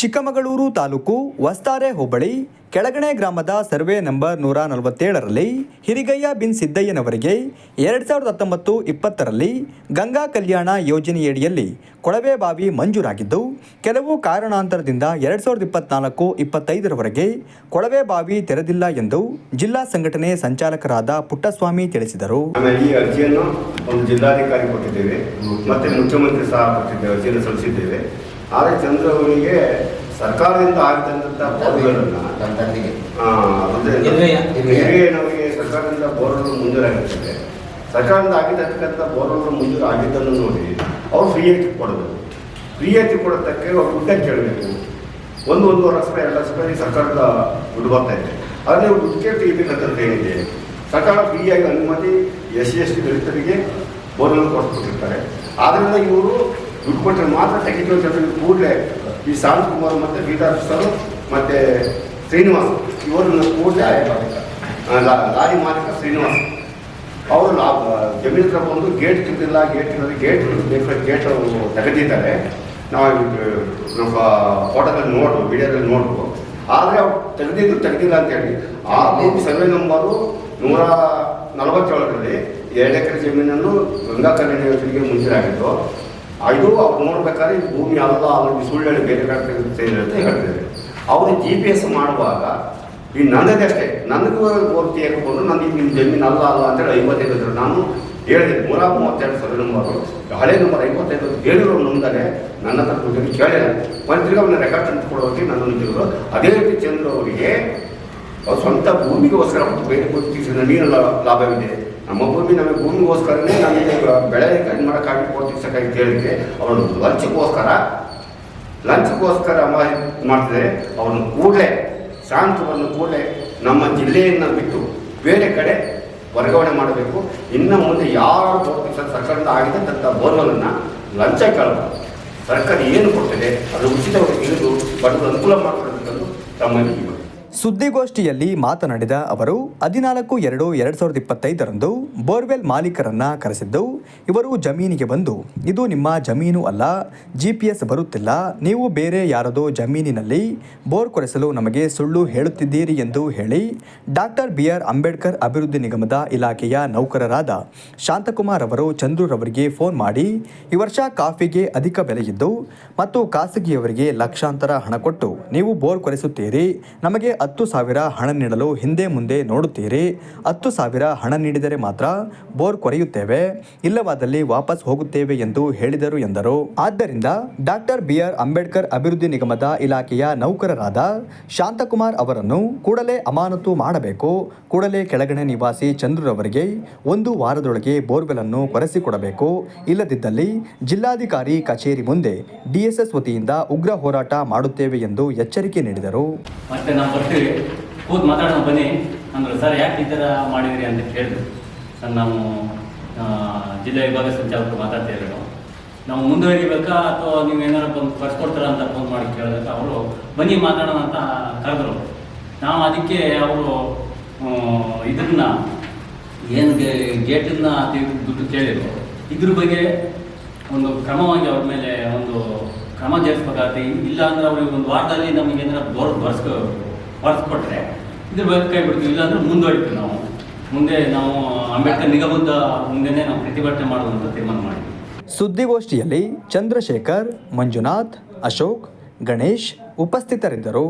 ಚಿಕ್ಕಮಗಳೂರು ತಾಲೂಕು ವಸ್ತಾರೆ ಹೋಬಳಿ, ಕೆಳಗಣೆ ಗ್ರಾಮದ survey number ನೂರ ನಲವತ್ತೇಳರಲ್ಲಿ Hirigayya bin ಸಿದ್ದಯ್ಯನವರಿಗೆ ಎರಡು ಸಾವಿರದ ಹತ್ತೊಂಬತ್ತು ಇಪ್ಪತ್ತರಲ್ಲಿ ಗಂಗಾ ಕಲ್ಯಾಣ ಯೋಜನೆಯಡಿಯಲ್ಲಿ ಕೊಳವೆ ಬಾವಿ ಮಂಜೂರಾಗಿದ್ದು, ಕೆಲವು ಕಾರಣಾಂತರದಿಂದ ಎರಡು ಸಾವಿರದ ಇಪ್ಪತ್ನಾಲ್ಕು ಇಪ್ಪತ್ತೈದರವರೆಗೆ ಕೊಳವೆ ಬಾವಿ ತೆರೆದಿಲ್ಲ ಎಂದು ಜಿಲ್ಲಾ ಸಂಘಟನೆ ಸಂಚಾಲಕರಾದ ಪುಟ್ಟಸ್ವಾಮಿ ತಿಳಿಸಿದರು. ಜಿಲ್ಲಾಧಿಕಾರಿ ಕೊಟ್ಟಿದ್ದೇವೆ. ಮತ್ತೆ ಮುಖ್ಯಮಂತ್ರಿ ಸಹ ಅರ್ಜಿಯನ್ನು ಸಲ್ಲಿಸಿದ್ದೇವೆ. ಆದರೆ ಚಂದ್ರ ಅವರಿಗೆ ಸರ್ಕಾರದಿಂದ ಆಗ್ತಕ್ಕಂಥ ಬೋರ್ಗಳನ್ನು ತಂದೆಗೆ. ಹಿರಿಯನವರಿಗೆ ಸರ್ಕಾರದಿಂದ ಬೋರ್ಗಳು ಮುಂಜೂರಾಗಿರ್ತದೆ. ಸರ್ಕಾರದಿಂದ ಆಗಿರ್ತಕ್ಕಂಥ ಬೋರ್ಗಳು ಮಂಜೂರು ಆಗಿದ್ದನ್ನು ನೋಡಿ ಅವ್ರು ಫ್ರೀ ಆಗಿ ಕೊಡೋದು. ಫ್ರೀ ಆಗಿ ಕೊಡೋದಕ್ಕೆ ಅವ್ರು ದುಡ್ಡ ಕೇಳಬೇಕು. ಒಂದು ಒಂದೂವರೆ ಲಕ್ಷ ರೂಪಾಯಿ ಎರಡು ಲಕ್ಷ ರೂಪಾಯಿ ಸರ್ಕಾರದ ದುಡ್ಡು ಬರ್ತಾ ಇದೆ. ಆದರೆ ದುಡ್ಡು ಕೇಳಿ ತೆಗಿಬೇಕಂತದ್ದು ಏನಿದೆ? ಸರ್ಕಾರ ಫ್ರೀಯಾಗಿ ಅನುಮತಿ ಎಸ್ ಸಿ ಎಸ್ ಟಿ ದಲಿತರಿಗೆ ಬೋರ್ಗಳನ್ನು ಕೊಡಿಸ್ಬಿಟ್ಟಿರ್ತಾರೆ ಆದ್ದರಿಂದ ಇವರು ದುಡ್ಡು ಕೊಟ್ಟರೆ ಮಾತ್ರ ತೆಗಿತೀವಿ ಅಂತ ಹೇಳಿ ಕೂಡಲೇ ಈ ಶಾಂತ್ ಕುಮಾರ್ ಮತ್ತು ಗೀತಾ ಸರ್ ಮತ್ತು ಶ್ರೀನಿವಾಸ್, ಇವರನ್ನು ಕೂಡಲೇ ಆಯ್ಕೆ ಲಾ- ಲಾರಿ ಮಾಲೀಕ ಶ್ರೀನಿವಾಸ್. ಅವರು ಜಮೀನು ಹತ್ರ ಬಂದು ಗೇಟ್ ತೆಗೆದಿಲ್ಲ ಗೇಟ್ ಗೇಟ್ ಬೇಕಾದ ಗೇಟ್ ತೆಗೆದಿದ್ದಾರೆ. ನಾವು ನಮ್ಮ ಫೋಟೋದಲ್ಲಿ ನೋಡು ವಿಡಿಯೋದಲ್ಲಿ ನೋಡ್ಬೋದು. ಆದರೆ ಅವ್ರು ತೆಗೆದಿದ್ದು ತೆಗೆದಿಲ್ಲ ಅಂತೇಳಿ ಆ ಭೂಮಿ ಸರ್ವೆ ನಂಬರು ನೂರ ನಲವತ್ತೇಳರಲ್ಲಿ ಎರಡು ಎಕರೆ ಜಮೀನನ್ನು ಗಂಗಾ ಕಲ್ಯಾಣ ಯೋಜನೆಗೆ ಮಂಜೂರಾಗಿದ್ದು. ಇದು ಅವ್ರು ನೋಡ್ಬೇಕಾದ್ರೆ ಭೂಮಿ ಅಲ್ಲ ಅಲ್ಲಿ ಸುಳ್ಳು ಹೇಳಿ ಬೇರೆ ಕಡೆ ಅಂತ ಹೇಳ್ತಾರೆ. ಅವರು ಜಿ ಪಿ ಎಸ್ ಮಾಡುವಾಗ ಈ ನನ್ನದೇ ಅಷ್ಟೇ ನನಗೂ ಪೂರ್ತಿ ಹಾಕೊಂಡು ನನಗೆ ನಿಮ್ಮ ಜಮೀನು ಅಲ್ಲ ಅಲ್ಲ ಅಂತೇಳಿ ಐವತ್ತೈದು ಇದ್ರು. ನಾನು ಹೇಳಿದೆ ನೂರ ಮೂವತ್ತೆರಡು ಸಾವಿರ ನಂಬರು. ಹಳೆ ನಂಬರ್ ಐವತ್ತೈದು ಹೇಳಿರೋ ನಂಬರೇ ನನ್ನ ಹತ್ರ ದುಡ್ಡು ಕೇಳಿಲ್ಲ. ಮಂತ್ರಿಗೆ ಅವನ್ನ ರೆಕಾರ್ಡ್ ಅಂತ ಕೊಡೋಕೆ ನನ್ನ ನಿಂತಿದ್ರು ಅದೇ ರೀತಿ ಚಂದ್ರ ಅವರಿಗೆ ಅವ್ರ ಸ್ವಂತ ಭೂಮಿಗೋಸ್ಕರ ಬೇರೆ ಕೊಡ್ತಿಸಿದ ನೀರು ಲಾಭವಿದೆ. ನಮ್ಮ ಭೂಮಿ ನಮಗೆ ಭೂಮಿಗೋಸ್ಕರನೇ ನಮಗೆ ಬೆಳೆ ಕಡಿಮೆ ಮಾಡೋಕ್ಕಾಗಿ ಕೊಡ್ತಿಸಕ್ಕಾಗಿ ಕೇಳಿದ್ರೆ ಅವನು ಲಂಚಕ್ಕೋಸ್ಕರ ಲಂಚಕ್ಕೋಸ್ಕರ ಮಾ- ಮಾಡ್ತಿದ್ದಾರೆ ಅವನು ಕೂಡಲೇ, ಶಾಂತವನ್ನು ಕೂಡಲೇ ನಮ್ಮ ಜಿಲ್ಲೆಯನ್ನು ಬಿಟ್ಟು ಬೇರೆ ಕಡೆ ವರ್ಗಾವಣೆ ಮಾಡಬೇಕು. ಇನ್ನು ಮುಂದೆ ಯಾರು ತೋರ್ಪಿಸ ಸರ್ಕಾರದಿಂದ ತಂತ ಬೋರ್ವೆಲನ್ನು ಲಂಚ ಕೇಳಬಾರ್ದು. ಸರ್ಕಾರ ಏನು ಕೊಡ್ತದೆ, ಅದು ಉಚಿತವಾಗಿ ತಿಳಿದು, ಬಡವರು ಅನುಕೂಲ ಮಾಡಿಕೊಡಬೇಕಂದು ತಮ್ಮಲ್ಲಿ. ಸುದ್ದಿಗೋಷ್ಠಿಯಲ್ಲಿ ಮಾತನಾಡಿದ ಅವರು, ಹದಿನಾಲ್ಕು ಎರಡು ಎರಡು ಸಾವಿರದ ಇಪ್ಪತ್ತೈದರಂದು ಬೋರ್ವೆಲ್ ಮಾಲೀಕರನ್ನ ಕರೆಸಿದ್ದು, ಇವರು ಜಮೀನಿಗೆ ಬಂದು, ಇದು ನಿಮ್ಮ ಜಮೀನು ಅಲ್ಲ, ಜಿ ಪಿ ಎಸ್ ಬರುತ್ತಿಲ್ಲ, ನೀವು ಬೇರೆ ಯಾರದೋ ಜಮೀನಿನಲ್ಲಿ ಬೋರ್ ಕೊರೆಸಲು ನಮಗೆ ಸುಳ್ಳು ಹೇಳುತ್ತಿದ್ದೀರಿ ಎಂದು ಹೇಳಿ, ಡಾಕ್ಟರ್ ಬಿ ಆರ್ ಅಂಬೇಡ್ಕರ್ ಅಭಿವೃದ್ಧಿ ನಿಗಮದ ಇಲಾಖೆಯ ನೌಕರರಾದ ಶಾಂತಕುಮಾರ್ ಅವರು ಚಂದ್ರರವರಿಗೆ ಫೋನ್ ಮಾಡಿ, ಈ ವರ್ಷ ಕಾಫಿಗೆ ಅಧಿಕ ಬೆಲೆಯಿದ್ದು ಮತ್ತು ಖಾಸಗಿಯವರಿಗೆ ಲಕ್ಷಾಂತರ ಹಣ ಕೊಟ್ಟು, ನೀವು ಬೋರ್ ಕೊರೆಸುತ್ತೀರಿ, ನಮಗೆ ಹತ್ತು ಸಾವಿರ ಹಣ ನೀಡಲು ಹಿಂದೆ ಮುಂದೆ ನೋಡುತ್ತೀರಿ. ಹತ್ತು ಸಾವಿರ ಹಣ ನೀಡಿದರೆ ಮಾತ್ರ ಬೋರ್ ಕೊರೆಯುತ್ತೇವೆ. ಇಲ್ಲವಾದಲ್ಲಿ ವಾಪಸ್ ಹೋಗುತ್ತೇವೆ ಎಂದು ಹೇಳಿದರು ಎಂದರು. ಆದ್ದರಿಂದ ಡಾಕ್ಟರ್ ಬಿ ಆರ್ ಅಂಬೇಡ್ಕರ್ ಅಭಿವೃದ್ಧಿ ನಿಗಮದ ಇಲಾಖೆಯ ನೌಕರರಾದ ಶಾಂತಕುಮಾರ್ ಅವರನ್ನು ಕೂಡಲೇ ಅಮಾನತು ಮಾಡಬೇಕು. ಕೂಡಲೇ ಕೆಳಗಣೆ ನಿವಾಸಿ ಚಂದ್ರರವರಿಗೆ ಒಂದು ವಾರದೊಳಗೆ ಬೋರ್ವೆಲ್ ಅನ್ನು ಕೊರೆಸಿಕೊಡಬೇಕು. ಇಲ್ಲದಿದ್ದಲ್ಲಿ ಜಿಲ್ಲಾಧಿಕಾರಿ ಕಚೇರಿ ಮುಂದೆ ಡಿಎಸ್ಎಸ್ ವತಿಯಿಂದ ಉಗ್ರ ಹೋರಾಟ ಮಾಡುತ್ತೇವೆ ಎಂದು ಎಚ್ಚರಿಕೆ ನೀಡಿದರು. ಬರ್ತೀವಿ ಕೂತ್ ಮಾತಾಡೋಣ ಬನ್ನಿ. ಅಂದ್ರು, ಸರ್, ಯಾಕೆ ಈ ಥರ ಮಾಡಿದ್ರಿ? ಅಂತ ಕೇಳಿದ್ರು. ಸರ್, ನಾವು ಜಿಲ್ಲಾ ವಿಭಾಗ ಸಂಚಾಲಕರು ಮಾತಾಡ್ತಾ ಇದ್ರು ನಾವು ಮುಂದುವರಿಬೇಕಾ? ಅಥವಾ ನೀವು ಏನಾರು ಬಂದು ಕರ್ಸ್ಕೊಡ್ತಾರ ಅಂತ ಫೋನ್ ಮಾಡಿ ಕೇಳಿದಾಗ ಅವರು, ಬನ್ನಿ, ಮಾತಾಡೋಣ ಅಂತ ಕರೆದ್ರು. ನಾವು ಅದಕ್ಕೆ ಅವರು ಇದನ್ನ ಏನು ಗೇಟನ್ನ ದುಡ್ಡು ಕೇಳಿದ್ರು. ಇದ್ರ ಬಗ್ಗೆ ಒಂದು ಕ್ರಮವಾಗಿ ಅವ್ರ ಮೇಲೆ ಒಂದು ಕ್ರಮ ಜರುಗಿಸ್ಬೇಕಾಗತ್ತೆ. ಇಲ್ಲ ಅಂದ್ರೆ ಅವ್ರಿಗೆ ಒಂದು ವಾರದಲ್ಲಿ ನಮಗೆ ಏನಾರ ಬೋರ್ ಬರ್ಸ್ಕೊ ಬರ್ಸ್ಕೊಟ್ರೆ ಇದ್ರ ಬಗ್ಗೆ ಕೈ ಬಿಡ್ತೀವಿ, ಇಲ್ಲಾಂದ್ರೆ ಮುಂದುವರಿತೀವಿ ನಾವು. ಮುಂದೆ ನಾವು ಅಂಬೇಡ್ಕರ್ ನಿಗಮದ ಮುಂದೆನೇ ನಾವು ಪ್ರತಿಭಟನೆ ಮಾಡುವಂತ ತೀರ್ಮಾನ ಮಾಡಿದ್ವಿ. ಸುದ್ದಿಗೋಷ್ಠಿಯಲ್ಲಿ ಚಂದ್ರಶೇಖರ್, ಮಂಜುನಾಥ್, ಅಶೋಕ್, ಗಣೇಶ್ ಉಪಸ್ಥಿತರಿದ್ದರು.